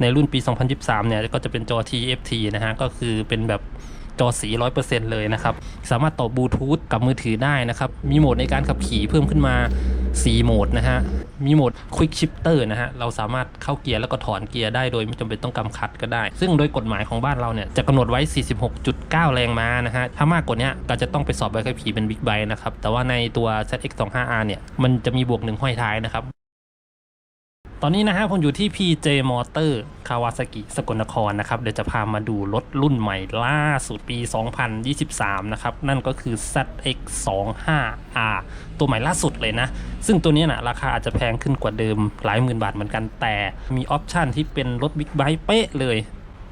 ในรุ่นปี 2023 เนี่ยก็จะเป็นจอ TFT นะฮะ ก็คือเป็นแบบจอสี 100%เลยนะครับ สามารถต่อบลูทูธกับมือถือได้นะครับ มีโหมดในการขับขี่เพิ่มขึ้นมา 4 โหมดนะฮะ มีโหมด Quick Shifter นะฮะ เราสามารถเข้าเกียร์แล้วก็ถอนเกียร์ได้โดยไม่จำเป็นต้องกำคัดก็ได้ ซึ่งโดยกฎหมายของบ้านเราเนี่ย จะกำหนดไว้ 46.9 แรงม้านะฮะ ถ้ามากกว่านี้ก็จะต้องไปสอบใบขับขี่เป็นบิ๊กไบค์นะครับ แต่ว่าในตัว ZX25R เนี่ย มันจะมีบวกหนึ่งห้อยท้ายนะครับ ตอนนี้นะฮะผมอยู่ที่ PJ Motor คาวาซากิสกลนครนะครับ เดี๋ยวจะพามาดูรถรุ่นใหม่ล่าสุดปี 2023 นะครับ นั่นก็คือ ZX25R ตัวใหม่ล่าสุดเลยนะ ซึ่งตัวนี้นะราคาอาจจะแพงขึ้นกว่าเดิมหลายหมื่นบาทเหมือนกันแต่มีออปชันที่เป็นรถบิ๊กไบค์เป๊ะเลย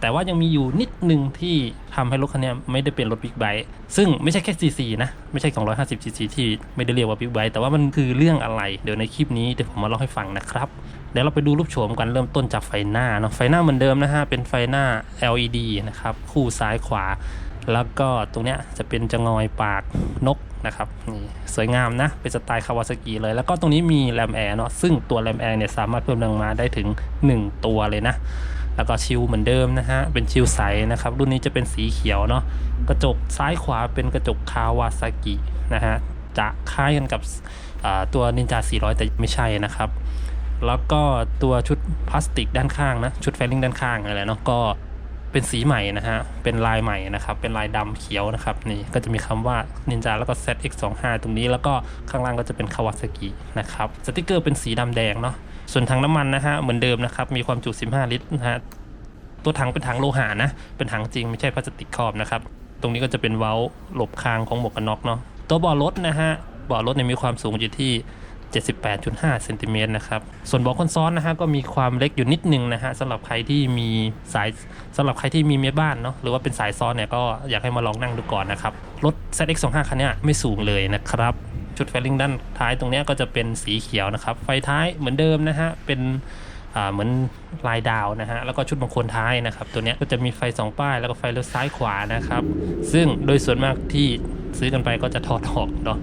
แต่ว่ายังมีอยู่นิดหนึ่งที่ทำให้รถคันนี้ไม่ได้เป็นรถบิ๊กไบค์ซึ่งไม่ใช่แค่ CC นะ ไม่ใช่ 250 cc ที่ไม่ได้เรียกว่าบิ๊กไบค์แต่ว่ามันคือเรื่องอะไร เดี๋ยวในคลิปนี้เดี๋ยวผมมาเล่าให้ฟังนะครับ ดี๋ยวเราไปดูรูปโฉมกันเริ่มต้นจากไฟหน้าเนาะไฟหน้าเหมือนเดิมนะฮะเป็นไฟหน้า LED นะครับคู่ซ้ายขวา แล้วก็ตรงเนี้ยจะเป็นจะงอยปากนกนะครับนี่สวยงามนะเป็นสไตล์คาวาซากิเลย แล้วก็ตรงนี้มีแรมแอร์เนาะซึ่งตัวแรมแอร์เนี่ยสามารถเพิ่มแรงม้าได้ถึง 1 ตัวเลยนะ แล้วก็ชิลเหมือนเดิมนะฮะเป็นชิลใสนะครับรุ่นนี้จะเป็นสีเขียวเนาะกระจกซ้ายขวาเป็นกระจกคาวาซากินะฮะจะคล้ายกันกับตัวนินจา400 แต่ไม่ใช่นะครับ แล้วก็ตัวชุดพลาสติกด้านข้างนะ ชุดแฟลิงด้านข้างอะไรเนาะก็เป็นสีใหม่นะฮะ เป็นลายใหม่นะครับ เป็นลายดำเขียวนะครับ นี่ก็จะมีคำว่านินจาแล้วก็ ZX25 ตรงนี้แล้วก็ข้างล่างก็จะเป็นคาวาซากินะครับ สติกเกอร์เป็นสีดำแดงเนาะ ส่วนถังน้ำมันนะฮะ เหมือนเดิมนะครับ มีความจุ 15 ลิตรนะฮะ ตัวถังเป็นถังโลหะนะ เป็นถังจริงไม่ใช่พลาสติกครอบนะครับ ตรงนี้ก็จะเป็นเว้าหลบคางของหมวกกันน็อกเนาะ ตัวเบาะรถนะฮะเบาะรถเนี่ยมีความสูงอยู่ที่ 78.5เซนติเมตรนะครับ ส่วนเบาะคนซ้อนนะฮะก็มีความเล็กอยู่นิดนึงนะฮะสำหรับใครที่มีสายสำหรับใครที่มีเมียบ้านเนาะหรือว่าเป็นสายซ้อนเนี่ยก็อยากให้มาลองนั่งดูก่อนนะครับ รถ ZX25 คันเนี้ยไม่สูงเลยนะครับ ชุดไฟลิงด้านท้ายตรงเนี้ยก็จะเป็นสีเขียวนะครับ ไฟท้ายเหมือนเดิมนะฮะเป็นเหมือนลายดาวนะฮะ แล้วก็ชุดบางคนท้ายนะครับ ตัวเนี้ยก็จะมีไฟสองป้าย แล้วก็ไฟเลี้ยวซ้ายขวานะครับ ซึ่งโดยส่วนมากที่ซื้อกันไปก็จะถอดออกเนาะ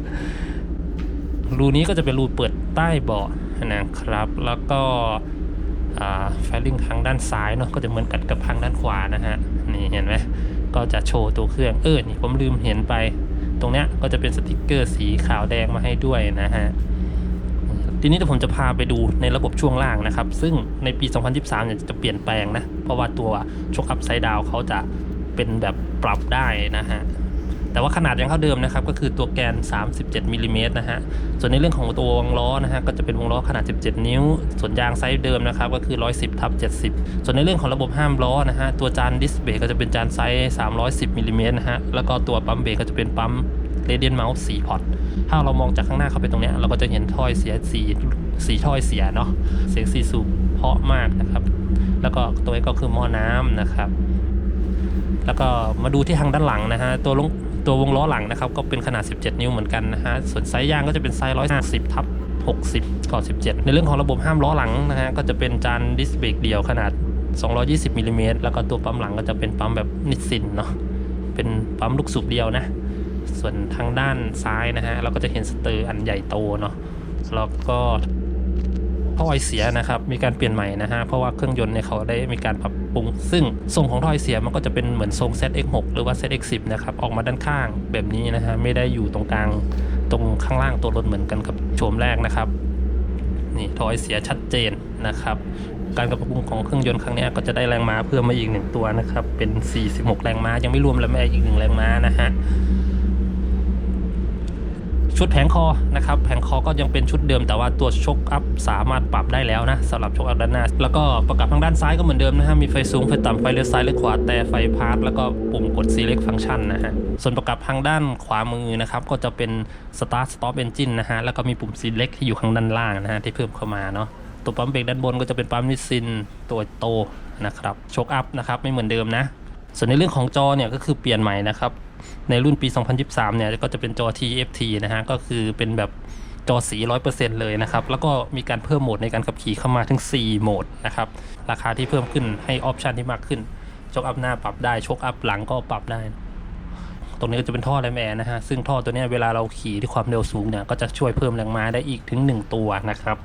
รูนี้ก็จะเป็นรูเปิดใต้เบาะนะครับ แล้วก็ไฟลิงทางด้านซ้ายเนาะก็จะเหมือนกันกับทางด้านขวานะฮะนี่เห็นไหมก็จะโชว์ตัวเครื่องเออนี่ผมลืมเห็นไป ตรงเนี้ยก็จะเป็นสติกเกอร์สีขาวแดงมาให้ด้วยนะฮะทีนี้เดี๋ยวผมจะพาไปดูในระบบช่วงล่างนะครับ ซึ่งในปี 2023เนี่ยจะเปลี่ยนแปลงนะ เพราะว่าตัวชกอัพไซด์ดาวเขาจะเป็นแบบปรับได้นะฮะ แต่ว่าขนาดยังเท่าเดิมนะครับก็คือตัวแกน 37มิลลิเมตรนะฮะส่วนในเรื่องของตัววงล้อนะฮะก็จะเป็นวงล้อขนาด 17 นิ้ว ส่วนยางไซส์เดิมนะครับก็คือ 110ทับ70 ส่วนในเรื่องของระบบห้ามล้อนะฮะตัวจานดิสเบรกก็จะเป็นจานไซส์ 310มิลลิเมตรนะฮะแล้วก็ตัวปั๊มเบรกก็จะเป็นปั๊มเรเดียนเมาส์4พอร์ตถ้าเรามองจากข้างหน้าเข้าไปตรงเนี้ยเราก็จะเห็นถ้อยเสียสีสีถ้อยเสียเนาะเสียงสีสูบเพาะมากนะครับ แล้วก็ตัวนี้ก็คือหม้อน้ำนะครับ แล้วก็มาดูที่ทางด้านหลังนะฮะตัวลง ตัววงล้อหลังนะครับก็เป็นขนาด 17 นิ้วเหมือนกันนะฮะส่วนไซส์ยางก็จะเป็นไซส์150ทับ60ก่อ17 ในเรื่องของระบบห้ามล้อหลังนะฮะก็จะเป็นจานดิสเบรกเดียวขนาด 220มิลลิเมตรแล้วก็ตัวปั๊มหลังก็จะเป็นปั๊มแบบนิสสินเนาะเป็นปั๊มลูกสูบเดียวนะ ส่วนทางด้านซ้ายนะฮะเราก็จะเห็นสเตอร์อันใหญ่โตเนาะแล้วก็ ท่อไอเสียนะครับมีการเปลี่ยนใหม่นะฮะเพราะว่าเครื่องยนต์เนี่ยเขาได้มีการปรับปรุง ซึ่งทรงของท่อไอเสียมันก็จะเป็นเหมือนทรง ZX6 หรือว่า ZX10 นะครับออกมาด้านข้างแบบนี้นะฮะไม่ได้อยู่ตรงกลางตรงข้างล่างตัวรถเหมือนกันกับโฉมแรกนะครับนี่ท่อไอเสียชัดเจนนะครับการปรับปรุงของเครื่องยนต์ครั้งนี้ก็จะได้แรงม้าเพิ่มมาอีกหนึ่งตัวนะครับเป็น 46 แรงม้ายังไม่รวมแรงม้าอีกหนึ่งแรงม้านะฮะ ชุดแผงคอนะครับแผงคอก็ยังเป็นชุดเดิมแต่ว่าตัวชกอัพสามารถปรับได้แล้วนะสำหรับชกอัพด้านหน้า แล้วก็ประกับทางด้านซ้ายก็เหมือนเดิมนะฮะมีไฟสูงไฟต่ำไฟเลี้ยวซ้ายเลี้ยวขวาแต่ไฟพาร์ทแล้วก็ปุ่มกด select function นะฮะส่วนประกับทางด้านขวามือนะครับก็จะเป็น start stop engine นะฮะแล้วก็มีปุ่ม select ที่อยู่ข้างด้านล่างนะฮะที่เพิ่มเข้ามาเนาะตัวปั๊มเบรกด้านบนก็จะเป็นปั๊มนิสซินตัวโตนะครับชคอัพนะครับไม่เหมือนเดิมนะส่วนในเรื่องของจอเนี่ยก็คือเปลี่ยนใหม่นะครับ ในรุ่นปี 2023 เนี่ยก็จะเป็นจอ TFT นะฮะ ก็คือเป็นแบบจอสี 100%เลยนะครับ แล้วก็มีการเพิ่มโหมดในการขับขี่เข้ามาถึง 4 โหมดนะครับ ราคาที่เพิ่มขึ้นให้ออปชันที่มากขึ้นชคอัพหน้าปรับได้ชคอัพหลังก็ปรับได้ ตรงนี้ก็จะเป็นท่อแรมแอร์นะฮะ ซึ่งท่อตัวนี้เวลาเราขี่ที่ความเร็วสูงเนี่ยก็จะช่วยเพิ่มแรงม้าได้อีกถึง 1 ตัวนะครับ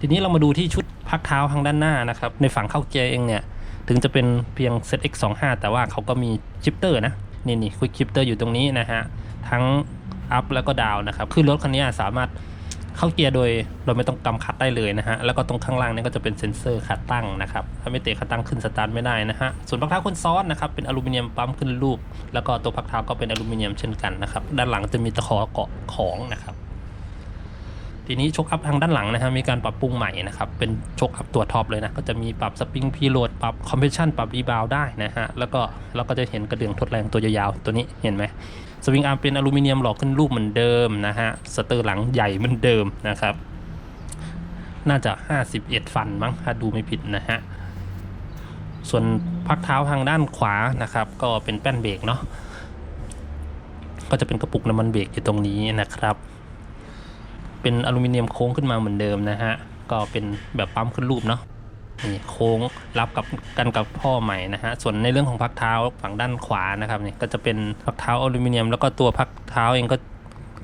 ทีนี้เรามาดูที่ชุดพักเท้าทางด้านหน้านะครับ ในฝั่งเข้าเกียร์เองเนี่ย ถึงจะเป็นเพียง ZX25 แต่ว่าเขาก็มีชิปเตอร์นะ นี่นี่คุยชิปเตอร์อยู่ตรงนี้นะฮะ ทั้งอัพแล้วก็ดาวนะครับ คือรถคันนี้สามารถเข้าเกียร์โดยเราไม่ต้องกำคัดได้เลยนะฮะ แล้วก็ตรงข้างล่างนี่ก็จะเป็นเซ็นเซอร์คัดตั้งนะครับ ถ้าไม่เตะคัดตั้งขึ้นสตาร์ทไม่ได้นะฮะ ส่วนพักเท้าคนซ้อนนะครับเป็นอลูมิเนียมปั๊มขึ้นรูป แล้วก็ตัวพักเท้าก็เป็นอลูมิเนียมเช่นกันนะครับ ด้านหลังจะมีตะขอเกาะของนะครับ ทีนี้ชกอัพทางด้านหลังนะฮะมีการปรับปรุงใหม่นะครับเป็นชกอัพตัวท็อปเลยนะก็จะมีปรับสปริงพีโหลดปรับคอมเพรสชันปรับรีบาวได้นะฮะแล้วก็เราก็จะเห็นกระเดื่องทดแรงตัวยาวๆตัวนี้เห็นไหมสวิงอาร์มเป็นอลูมิเนียมหล่อขึ้นรูปเหมือนเดิมนะฮะสเตอร์หลังใหญ่เหมือนเดิมนะครับ น่าจะ 51 ฟันมั้งถ้าดูไม่ผิดนะฮะส่วนพักเท้าทางด้านขวานะครับ ก็เป็นแป้นเบรกเนาะก็จะเป็นกระปุกน้ำมันเบรกอยู่ตรงนี้นะครับ เป็นอลูมิเนียมโค้งขึ้นมาเหมือนเดิมนะฮะ ก็เป็นแบบปั๊มขึ้นรูปเนาะนี่โค้งรับกับกันกับพ่อใหม่นะฮะ ส่วนในเรื่องของพักเท้าฝั่งด้านขวานะครับนี่ก็จะเป็นพักเท้าอลูมิเนียม แล้วก็ตัวพักเท้าเองก็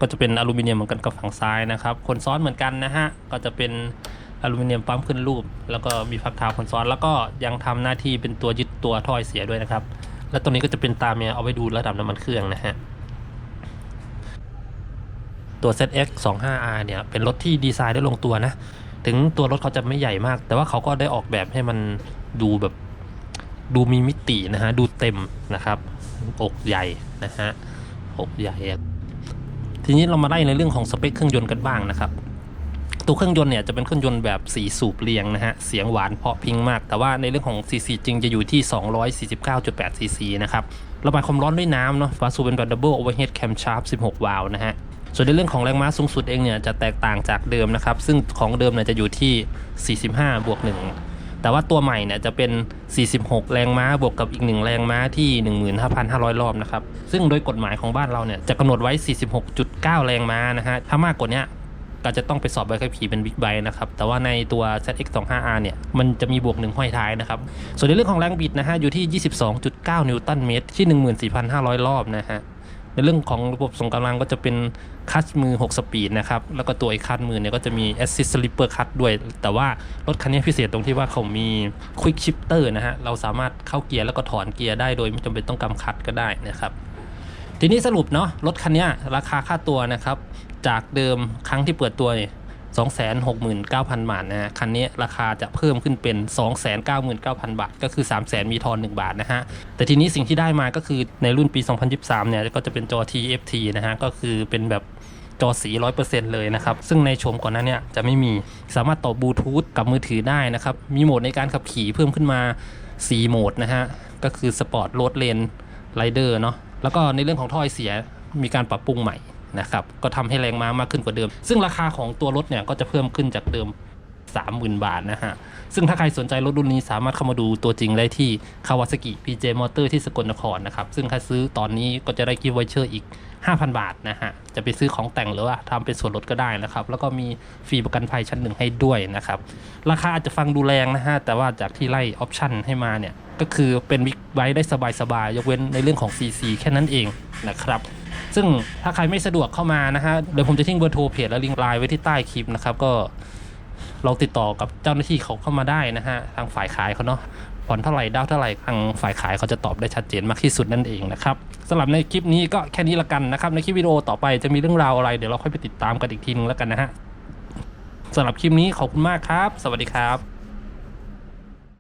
ก็จะเป็นอลูมิเนียมเหมือนกันกับฝั่งซ้ายนะครับคนซ้อนเหมือนกันนะฮะก็จะเป็นอลูมิเนียมปั๊มขึ้นรูป แล้วก็มีพักเท้าคนซ้อน แล้วก็ยังทำหน้าที่เป็นตัวยึดตัวถ้อยเสียด้วยนะครับ แล้วตรงนี้ก็จะเป็นตาเมียเอาไว้ดูระดับน้ำมันเครื่องนะฮะ ตัว ZX 25R เนี่ยเป็นรถที่ดีไซน์ได้ลงตัวนะ ถึงตัวรถเขาจะไม่ใหญ่มาก แต่ว่าเขาก็ได้ออกแบบให้มันดูแบบดูมีมิตินะฮะ ดูเต็มนะครับ อกใหญ่นะฮะ อกใหญ่ ทีนี้เรามาไล่ในเรื่องของสเปคเครื่องยนต์กันบ้างนะครับ ตัวเครื่องยนต์เนี่ยจะเป็นเครื่องยนต์แบบสีสูบเรียงนะฮะ เสียงหวานเพาะพิงมาก แต่ว่าในเรื่องของ CC จริงจะอยู่ที่ 249.8 CC นะครับ ระบายความร้อนด้วยน้ำเนาะ ฝาสูบเป็นแบบ Double Overhead Camshaft 16 วาล์วนะฮะ ส่วนในเรื่องของแรงม้าสูงสุดเองเนี่ยจะแตกต่างจากเดิมนะครับ ซึ่งของเดิมเนี่ยจะอยู่ที่ 45 บวก 1 แต่ว่าตัวใหม่เนี่ยจะเป็น 46 แรงม้าบวกกับอีก 1 แรงม้าที่ 15,500 รอบนะครับ ซึ่งโดยกฎหมายของบ้านเราเนี่ยจะกำหนดไว้ 46.9 แรงม้านะฮะ ถ้ามากกว่านี้ก็จะต้องไปสอบใบขับขี่เป็นบิ๊กไบค์นะครับ แต่ว่าในตัว ZX25R เนี่ย มันจะมีบวกหนึ่งห้อยท้ายนะครับ ส่วนในเรื่องของแรงบิดนะฮะ อยู่ที่ 22.9 นิวตันเมตร ที่ 14,500 รอบนะฮะ ในเรื่องของระบบส่งกำลังก็จะเป็นคัชมือ 6 สปีดนะครับ แล้วก็ตัวไอ้คัชมือเนี่ยก็จะมี Assist Slipper Cut ด้วย แต่ว่ารถคันนี้พิเศษตรงที่ว่าเขามี Quick Shifter นะฮะ เราสามารถเข้าเกียร์แล้วก็ถอนเกียร์ได้โดยไม่จำเป็นต้องกำคัดก็ได้นะครับ ทีนี้สรุปเนาะรถคันนี้ราคาค่าตัวนะครับ จากเดิมครั้งที่เปิดตัวเนี่ย 269,000 บาทนะฮะ คันนี้ราคาจะเพิ่มขึ้นเป็น 299,000 บาท ก็คือ 300,000 มีทอน 1 บาทนะฮะ แต่ทีนี้สิ่งที่ได้มาก็คือในรุ่นปี 2023 เนี่ย ก็จะเป็นจอ TFT นะฮะ ก็คือเป็นแบบจอสี 100%เลยนะครับ ซึ่งในโฉมก่อนนั้นเนี่ยจะไม่มี สามารถต่อบลูทูธกับมือถือได้นะครับ มีโหมดในการขับขี่เพิ่มขึ้นมา 4 โหมดนะฮะ ก็คือสปอร์ตโรดเลนไรเดอร์เนาะ แล้วก็ในเรื่องของถ้อยเสียมีการปรับปรุงใหม่ นะครับก็ทำให้แรงม้ามากขึ้นกว่าเดิม ซึ่งราคาของตัวรถเนี่ยก็จะเพิ่มขึ้นจากเดิม 30,000 บาทนะฮะ ซึ่งถ้าใครสนใจรถรุ่นนี้สามารถเข้ามาดูตัวจริงได้ที่คาวาซากิ PJ Motor ที่สกลนครนะครับ ซึ่งถ้าซื้อตอนนี้ก็จะได้กิฟต์ไวเชอร์อีก 5,000 บาทนะฮะ จะไปซื้อของแต่งหรือว่าทำเป็นส่วนลดก็ได้นะครับ แล้วก็มีฟรีประกันภัยชั้นหนึ่งให้ด้วยนะครับ ราคาอาจจะฟังดูแรงนะฮะ แต่ว่าจากที่ไล่ออปชั่นให้มาเนี่ย ก็คือเป็นบิ๊กไบได้สบายๆ ยกเว้นในเรื่องของ CC แค่นั้นเองนะครับ ซึ่งถ้าใครไม่สะดวกเข้ามานะฮะเดี๋ยวผมจะทิ้งเบอร์โทรเพจและลิงก์ไลน์ไว้ที่ใต้คลิปนะครับก็ลองติดต่อกับเจ้าหน้าที่เขาเข้ามาได้นะฮะทางฝ่ายขายเขาเนาะผ่อนเท่าไหร่ดาวเท่าไหร่ทางฝ่ายขายเขาจะตอบได้ชัดเจนมากที่สุดนั่นเองนะครับสำหรับในคลิปนี้ก็แค่นี้ละกันนะครับ ในคลิปวิดีโอต่อไปจะมีเรื่องราวอะไรเดี๋ยวเราค่อยไปติดตามกันอีกทีนึงแล้วกันนะฮะสำหรับคลิปนี้ขอบคุณมากครับ สวัสดีครับ